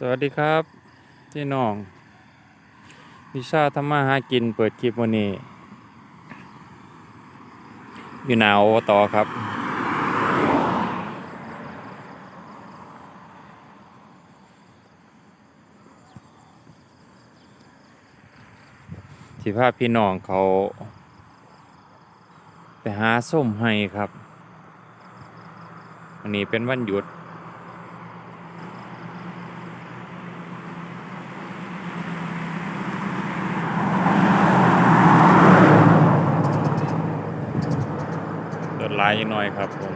สวัสดีครับพี่น้องวิชาธรรมาหากินเปิดคลิปวันนี้ อยู่หนาวต่อครับที่พาพพี่น้องเขา ไปหาส้มให้ครับ วันนี้เป็นวันหยุดนลายยังน้อย ครับผม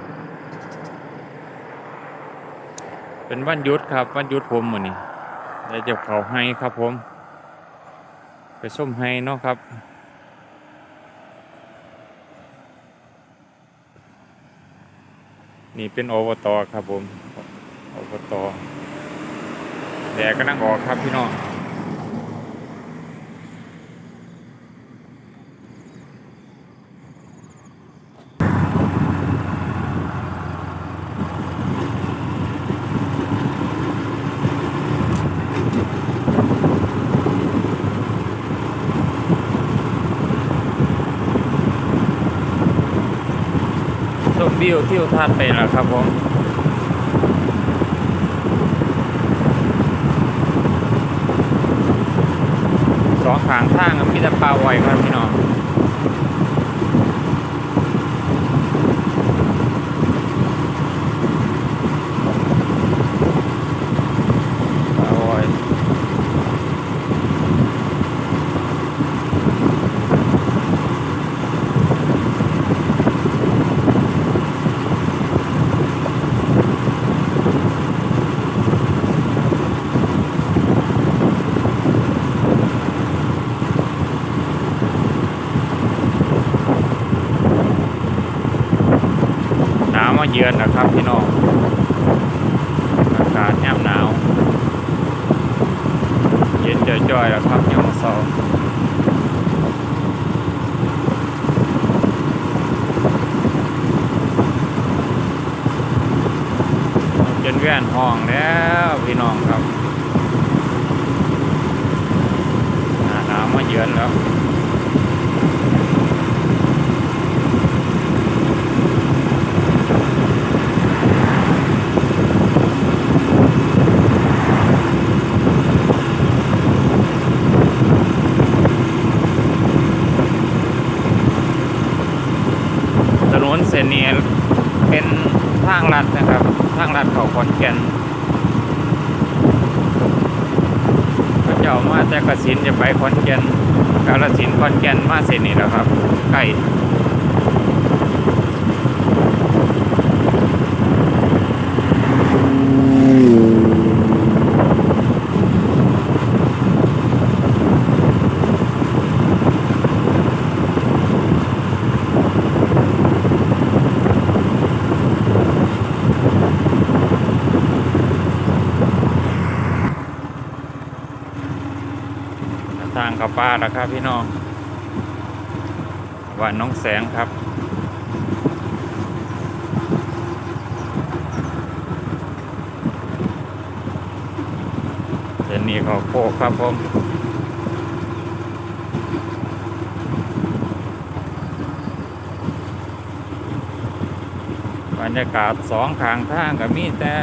เป็นวันหยุดครับวันหยุดผมมือนี้ได้เจ็บเขาให้ครับผม ไปส้มให้เนาะครับนี่เป็นอบตครับผมอบตแดดก็นั่งออกครับพี่น้อง มวิวทิวทัศน์ไปแล้วครับผมสองขางทางมีแต่ปลาไวครับพี่น้องปลาไวหนาวมาเยือนนะครับพี่น้องอากาศแนบหนาว เย็นจ่อยๆแล้วครับยามมอเสาร์จนแว่นห้องแล้วพี่น้องครับหนาวมาเยือนแล้ว ถ นี้เป็นทางลัดนะครับ ทางลัดเขาขอนแก่นพระเจ้ามาแต่กสินจะไปขอนแก่นกาลสินขอนแก่นมาเส้นนี้แหล้วครับใกล้ ทางเข้าป่าแล้วครับพี่น้องว่าน้องแสงครับเส้นนี้เขาโคกครับผมบรรยากาศสองข้างทางก็มีแต่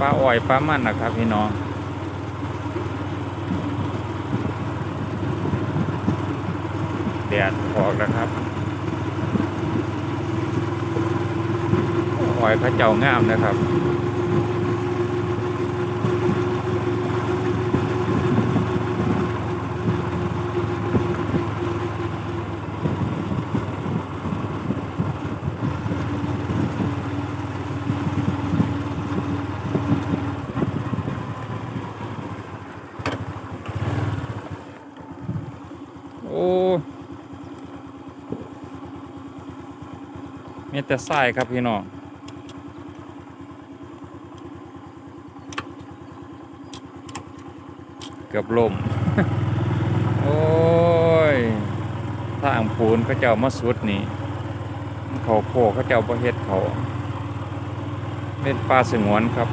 ปลาอ้อยปลามันนะครับพี่น้อง แดดออกแล้วครับหอยพระเจ้างามนะครับ โอ้ มีแต่ทรายครับพี่น้องเกือบล่มโอ้ยทางปูนเขาเจ้ามาสุดนี่เขาโคกเขาเจ้าประเฮ็ดเขาเป็นป่าสงวนครับ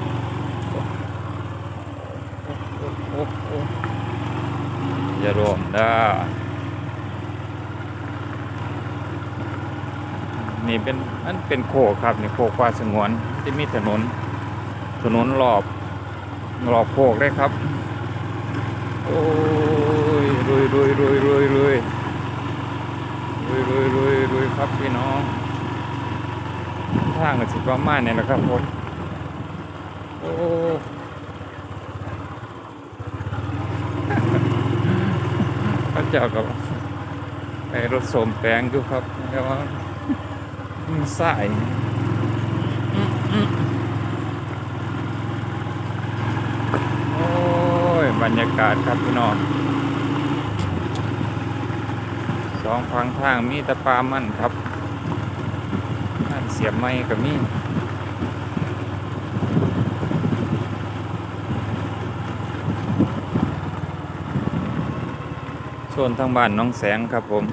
อ้โอ้อย่ารวมเด้ นี่เป็นมันเป็นโคกครับนี่โคกป่าสงวนที่มีถนน ถนนรอบรอบโคกได้ครับ โอ้ยรุยรุยรุยรุยรุยรุยรุยรุยรุยครับพี่น้องทางก็สิประมาณนี้แหละครับผมโอ้พระเจ้ากับไอ้รถสมแปลงอยู่ครับแต่ว่า สายโอ้ย บรรยากาศครับพี่น้องสองฝั่งทางมีตะปามันครับนั่นเสียบไม้กับมีส่วนทางบ้านน้องแสงครับผม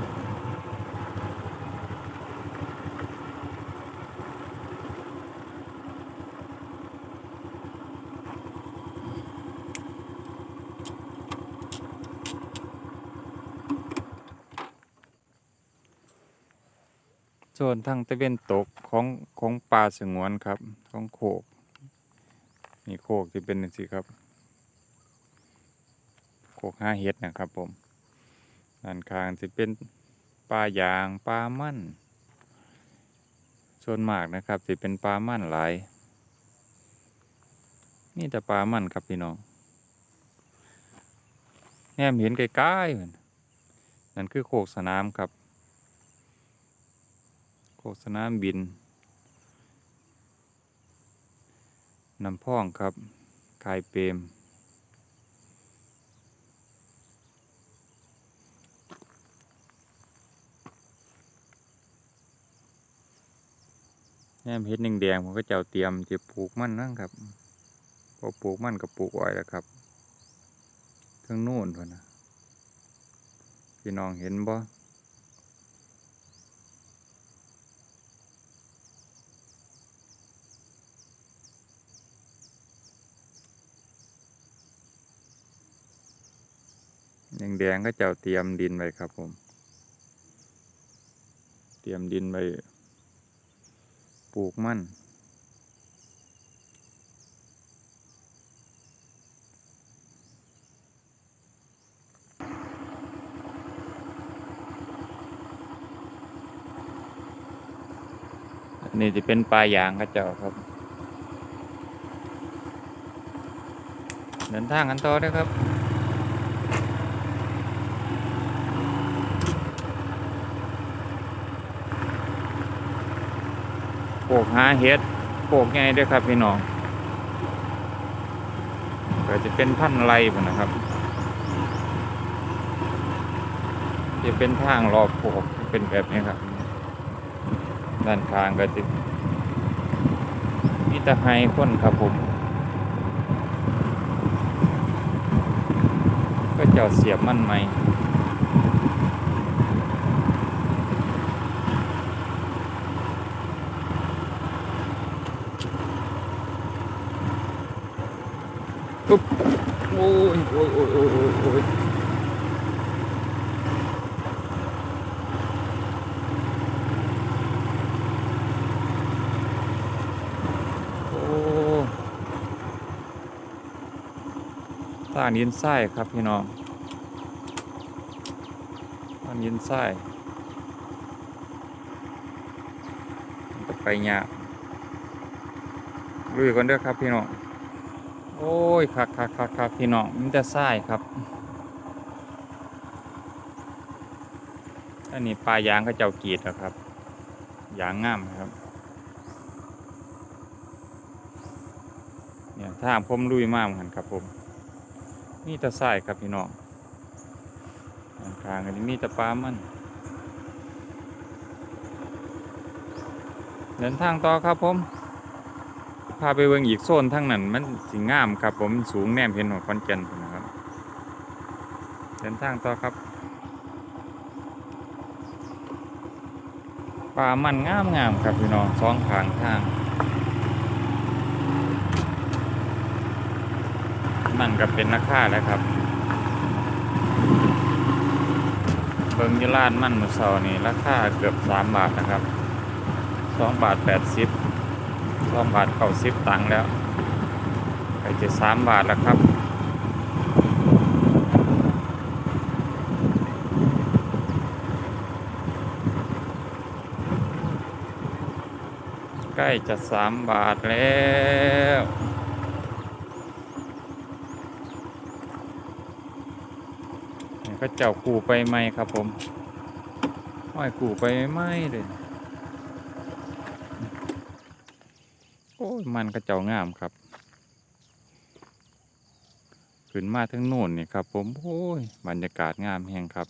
ส่วนทางตะเวนตกของของป่าสงวนครับ ของโคกนี่โคกที่เป็นสิครับ โคกห้าเฮ็ดนะครับผมด้านข้างจะเป็นปลายางปลามั่น ส่วนมากนะครับจะเป็นปลามั่นหลายนี่แต่ปลามั่นครับพี่น้องแนมเห็นไกลๆนั่นนั่นคือโคกสนามครับ โคกสนามบินนำพ่องครับคายเปรมแหนมเห็ดหนึ่งแดงผมก็จะเอาเตรียมจะปลูกมันนั่งครับพอปลูกมันก็ปลูกไว้แล้วครับทางนู่นพนนะพี่น้องเห็นบ่ แดงแดงๆก็จะเอาเตรียมดินไว้ครับผม เตรียมดินไว้ปลูกมันอันนี้จะเป็นปลายางกระเจ้าครับเดินทางกันต่อเด้ครับ ปกหาเห็ดโปกไงด้วยครับพี่น้องก็จะเป็นพันไรบ่นะครับ จะเป็นทางรอบโปกเป็นแบบนี้ครับ ด้านข้างก็จะมีตะไฮคนครับผม ก็เจ้าเสียบมันไหม ปุ๊บโอ้ยโอ้ยโอ้ยโอ้ยโอ้ยโอ้ยโอ้ตานินไส้ครับพี่น้องตานินไส้มันจะไปยากลุยกันเด้อครับพี่น้อง โอ้ยคักคักคักคักพี่น้องมันจะทรายครับอันนี้ปลายางก็เจ้ากีดแล้วครับยางงามครับเนี่ยทาผมลุยมากเหมือนกันครับผมมีแต่ทรายครับพี่น้องทางอันนี้มีแต่ปลามันเดินทางต่อครับผม พาไปเบิ่งอีกโซนทั้งนั้น มันสิงามครับ ผมสูงแนมเห็นหัวคอนเจนนะครับเดินทางต่อครับป่ามันงามงามครับพี่น้องสองข้างทางนมันก็เป็นราคาแล้วครับ เบิ่งอยี่านมันมือเสานี่ราคาเกือบสามบาทนะครับสองบาทแปดสิบ สองบาทเก้าสิบตังค์แล้วไปจะสามบาทแล้วครับใกล้จะสามบาทแล้วก็เจ้ากูไปไหมครับผมห้อยกูไปไหมเลย โอ้ย มันก็เจ้างามครับขึ้นมาทั้งโน่นนี่ครับ ผมโอ้ยบรรยากาศงามแห่งครับ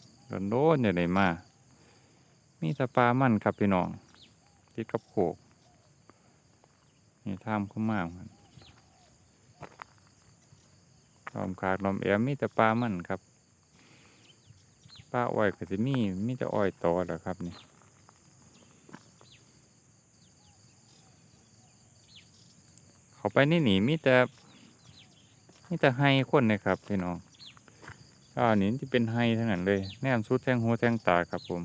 โดนๆอย่าได้มามีตะปลามันครับพี่น้องติดกับโขกนี่ท่ามเข้ามามันลอมขาดลอมแอมมีแต่ปลามันครับปลาอ้อยก็จะมีมีแต่อ้อยตอแหละครับนี่ เขาไปนี่หนีมีแต่มีแต่ไฮคนเลยครับพี่น้องอ่านี่ที่เป็นไฮทั้งนั้นเลยแนมสุดแทงหัวแทงตาครับผม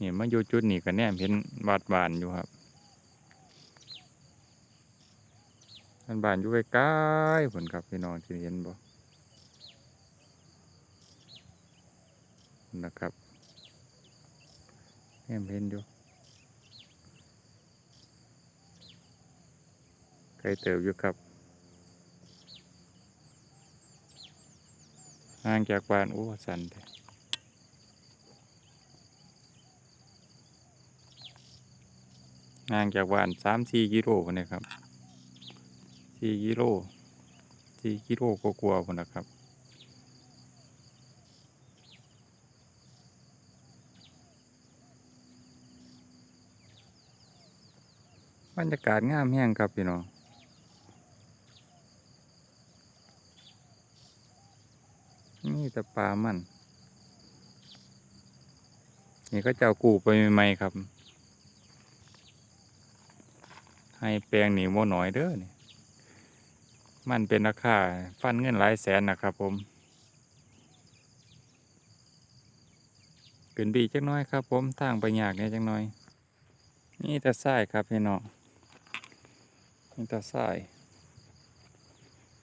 นี่มาอยู่จุดนี้ก็แนมเห็นบาดบานอยู่ครับบ้านบานอยู่ใกล้ๆผลครับพี่น้องที่เห็นบ่นะครับเห็นเห็นอยู่ ไกลเติบอยู่ครับห่างจากบ้านโอ้สันเลยห่างจากบ้านสามสี่กิโลพุ่นเลยครับสี่กิโลสี่กิโลก็กลัวๆนนะครับบรรยากาศงามแห้งครับพี่น้อง นี่แต่ปลามัน นี่ก็เจ้ากูไปใหม่ครับ ให้แปลงหนีโมหน่อยเด้อนี่มันเป็นราคาฟันเงินหลายแสนนะครับผมขึ้นบีจักน้อยครับ ผมทางไปยากเนี่ยจักน้อย นี่ตะไส้ครับพี่น้องนี่ตะไส้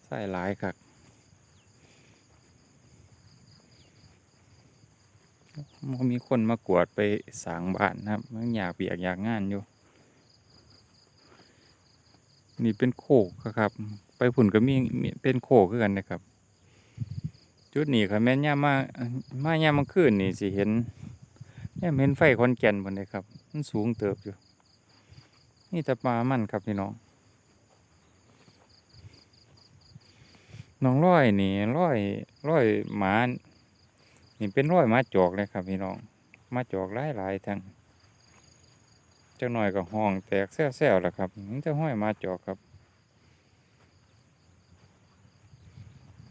ไส้หลายครับ มันก็มีคนมากวดไปสางบ้านนะครับ มันอยากเบียกอยากงานอยู่ นี่เป็นโคกครับ ไปผุ่นก็มีเป็นโคกคือกันนะครับ จุดนี้ค่ะแม่ย่ามมามาย่ามมาคืนนี่สิเห็นย่เห็นไฟคอนแก่นบนเลยครับ มันสูงเติบอยู่ นี่แต่ปลามันครับพี่น้องน้องร้อยนี่ร้อยร้อยหมา นี่เป็นร้อยมาจอกเลยครับพี่น้อง มาจอกหลายหลายๆทั้งจ้าหน่อยก็ห้องแตกแซวๆแหละครับมันจะห้อยมาจอกครับ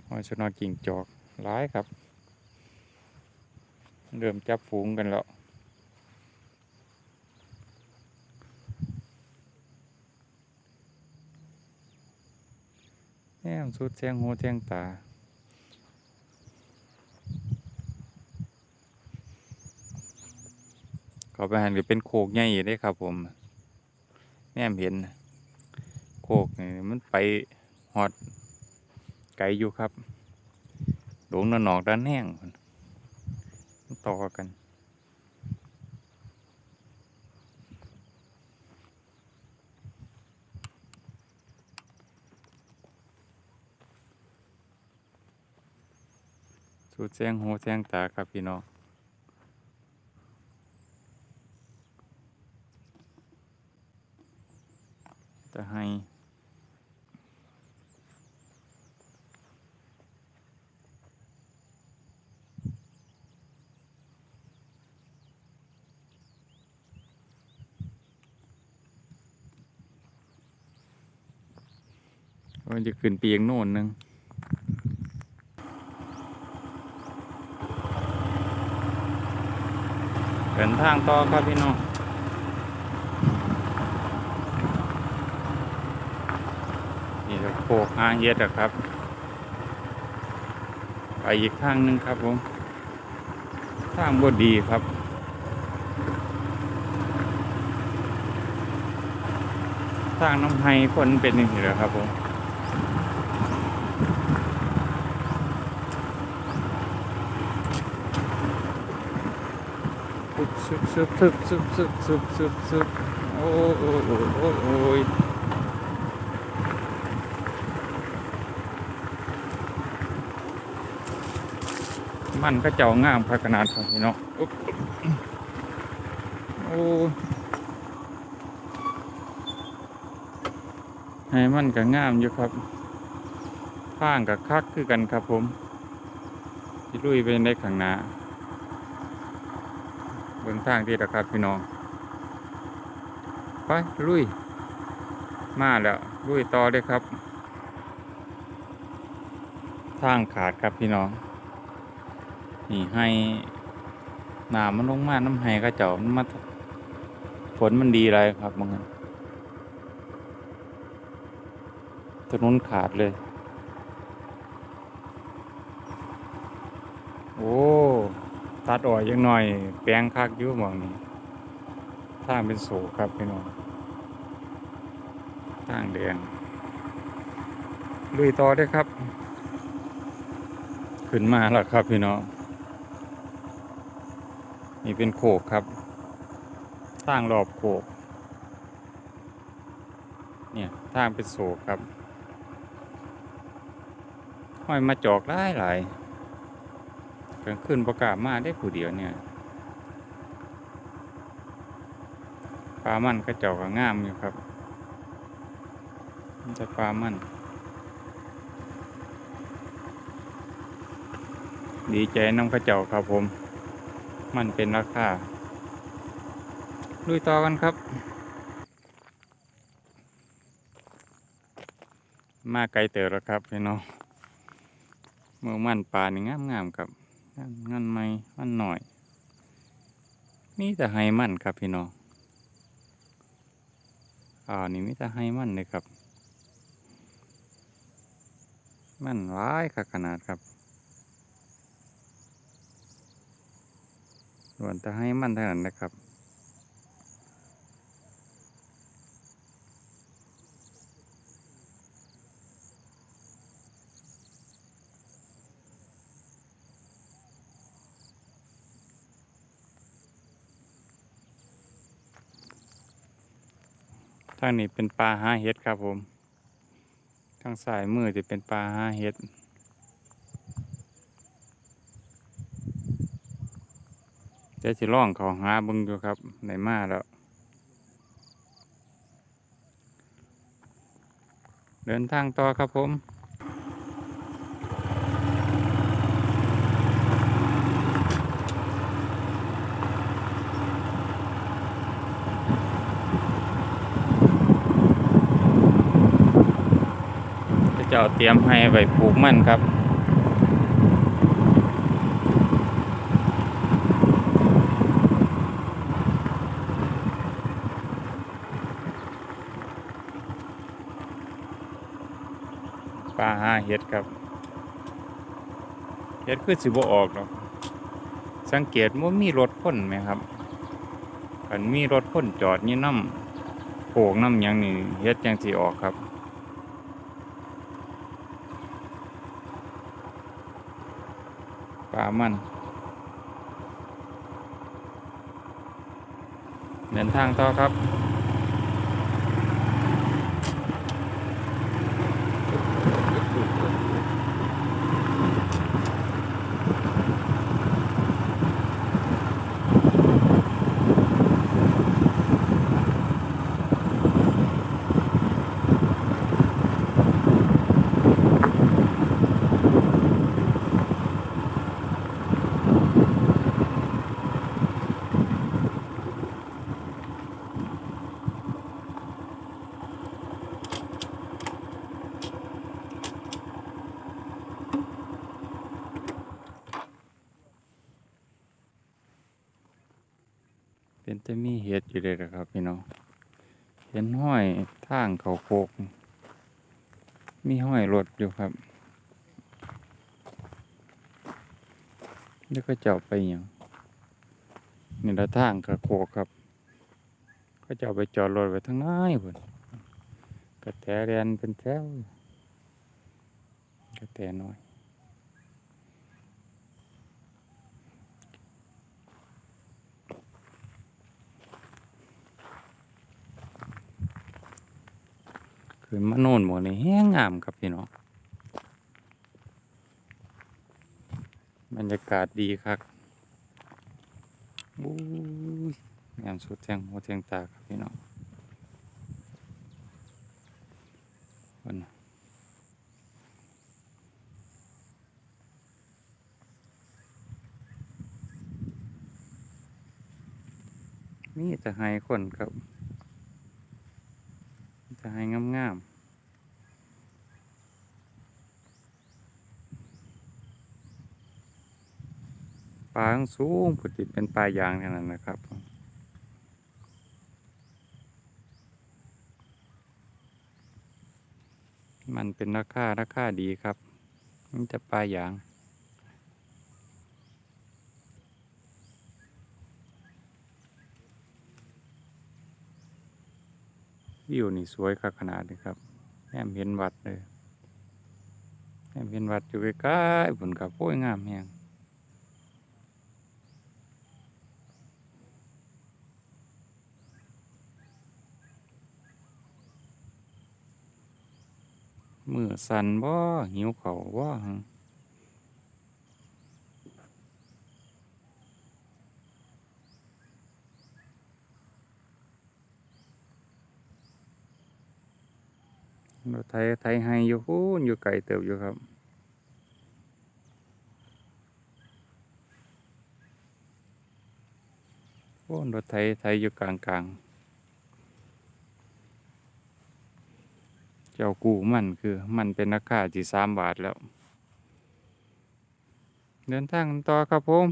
ห้อยชนอกิ่งจอกร้ายครับ เริ่มจับฝูงกันแล้วแอมสุดแทงหูแทงตา เขาไปหันก็เป็นโคกใหญ่ได้ครับ ผมแนมเห็น โคกนี่มันไปหอดไกลอยู่ครับหลงนนอกด้านแห้งมันต่อกันสูดแสงหูแสงตาครับพี่น้อง จะให้มันจะขึ้นเปียงโน่นหนึงเดินทางต่อครับพี่น้อง โคกอ่างเย็ดครับ ไปอีกทางนึงครับผมทางก็ดีครับสร้างน้ำไห้คนเป็นอย่างนี้เหรอครับผมซึบซึบซึบซึบซึบซึบซึบโอ้โอ้โอ้โอ้ มันก็เจ้างามพักขนาดครับพี่น้องอุ๊บโอ้ยให้มันก็งามอยู่ครับข้างกับคักคือกันครับผมที่ลุยไปในข้างหน้าเบิ่งทางที่ละครับพี่น้องไปลุย มาแล้วลุยต่อเลยครับ ทางขาดครับพี่น้อง นี่ให้น้ำมันลงมาน้ำให้ก็เจ้ามันมาฝนมันดีอะไรครับมึงนถนนขาดเลย โอ้ ตัดอ่อยยังหน่อย แปลงคักยู่มองนี้ทางเป็นโศกครับพี่น้องทางแดงลุยต่อได้ครับ ขึ้นมาแล้วครับพี่น้อง นี่เป็นโขกครับทางรอบโขก เนี่ยทางเป็นโศกครับ ห้อยมาจอกหลายหลายกลางคืนประกาศมาได้ผู้เดียวเนี่ยปลามันก็เจ้าก็งามอยู่ครับ มันจะปลามัน ดีใจน้ำกระเจ้าครับผม มันเป็นราคาลุยต่อกันครับ มาไกลเต๋อแล้วครับพี่น้องเมื่อมันปลานี่งามงามๆครับงานไม่มันหน่อยมีแต่ไฮมันครับพี่น้องอ่านี่มีแต่ไฮมันเลยครับ มันร้ายขนาดครับ ส่วนแต่ไฮมันเท่านั้นนะครับทางนี้เป็นปลาหาเห็ดครับผม ทางสายมือจะเป็นปลาหาเห็ด ดี๋ยวจะล่องเขาหาบึงอยู่ครับในมาแล้ว เดินทางต่อครับผมพระเจ้าเตรียมให้ไว้ปลูกมันครับ หาเห็ดครับ เห็ดคือสิบออกหรอกสังเกตว่ามีรถพ่นไหมครับกันมีรถพ่นจอดนี่น้ำโผงน้ำยังนี่เห็ดยังสิออกครับ ปลามันเดินทางต่อครับ เป็นแต่มีเห็ดอยู่ เลยนะครับพี่น้องเห็นห้อยทางเขาโคก มีห้อยรถอยู่ครับ แล้วก็เจ้าไปอย่างนี่ละทางกระโคกครับ ก็จะเอาไปจอดรถไว้ทั้งน้ายพุ่นกระแตเรียนเป็นแถวกระแตน้อย คือมะโนนหมดนี่แห้งงามครับพี่น้องบรรยากาศดีครับอู้ยงามสุดแทงหัวแทงตาครับพี่น้องคนน่ะนี่จะให้คนครับ ให้งามๆปลางสูงผุดติดเป็นปลายางเท่านั้นนะครับมันเป็นราคาราคาดีครับ มันจะปลายาง วิวนี่สวยคักขนาดนี้ครับแอมเห็นวัดเลยแอมเห็นวัดอยู่ใกล้ๆผลกับโอ้ยงามแฮงมือสั่นบ่หิวเขาวบ่ รถไทยไทยให้อยู่พูนอยู่ไกลเติบอยู่ครับ โอ้รถไทยไทยอยู่กลางกลางเจ้ากูมันคือมันเป็นราคาที่สามบาทแล้ว เดินทางต่อครับผม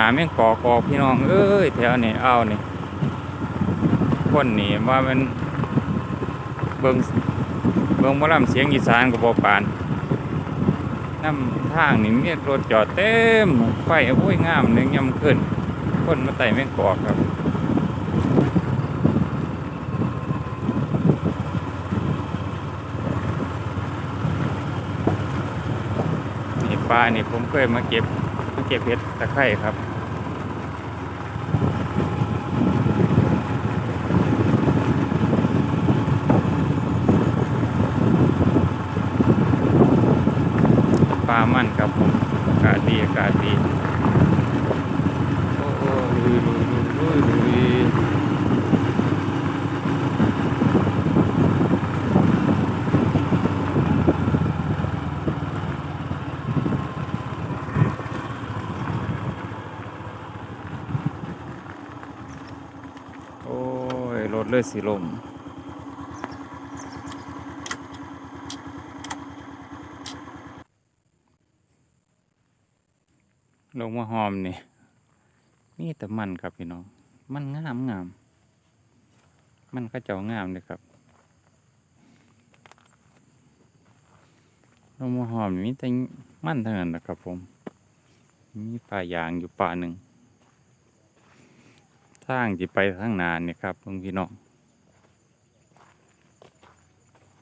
นาแม่งกอกอกพี่น้อง เอ้ยแถวนี้เอานี่คนนี่ว่ามันเบิงเบิงมอลำเสียงอีสานกับบปานน้ำทางนี่มีรถจอดเต็มไฟโอ้ยงามหนึ่งยำขึ้น คนมาไต่แม่งกอกครับนี่ปลานี่ผมเคยมาเก็บมาเก็บเห็ดตะไคร่ครับ ปลามันครับผมอากาศดีอากาศดีโอ้โหลุยลุยลุยลุยลุยโอ้ยรถเลยสิลม มาหอมนี่นี่แต่มันครับพี่น้อง มันงามงาม มันก็เจ้างามเลยครับลงมหอมนี่แต่มันเท่านั้นนะครับผม มีป่ายางอยู่ป่าหนึ่งทางที่ไปทางนานนี่ครับเพิ่งพี่น้อง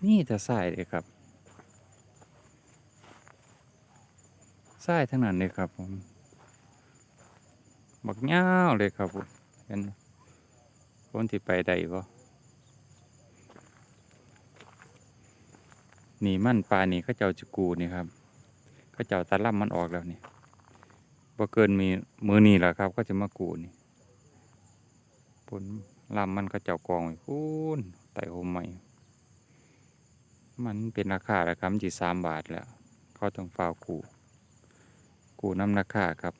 นี่จะสายเลยครับสายทั้งนั้นเลยครับผม บักเงาเลยครับผมเห็นคนที่ไปได้บ่นี่มันปลานี่เขาเจ้าจะกูนี่ครับเขาเจ้าตะล่ำมันออกแล้วนี่บ่เกินมีมือนี่แหละครับ ก็จะมากูนี่ผลลำมันเขาเจ้ากองไว้พูนไต่โฮมใหม่มันเป็นราคาแล้วครับจีสามบาทแล้วเขาต้องฝ่าวกูกูน้ำราคาครับ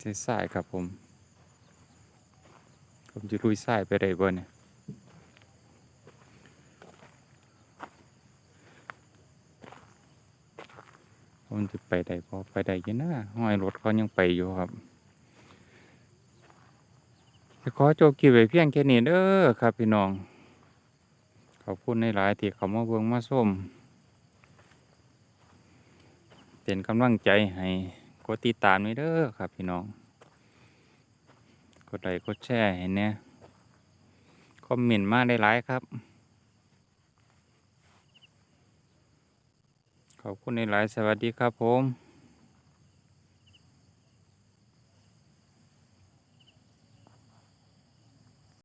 ใช้สายครับผม ผมจะลุยสายไปได้บ่เนี่ยผมจะไปได้พอไปได้ยังนะห้อยรถเขายังไปอยู่ครับจะขอโจกีไว้เพียงแค่นี้เด้อครับพี่น้อง ขอบคุณในหลายที่เขามาเบิ่งมาส้มเป็นกำลังใจให้ กดติดตามไม่เด้อครับพี่น้อง กดไลค์กดแชร์เห้เนี่ยคอมเมนต์มาได้หลายครับ ขอบคุณในหลายสวัสดีครับผม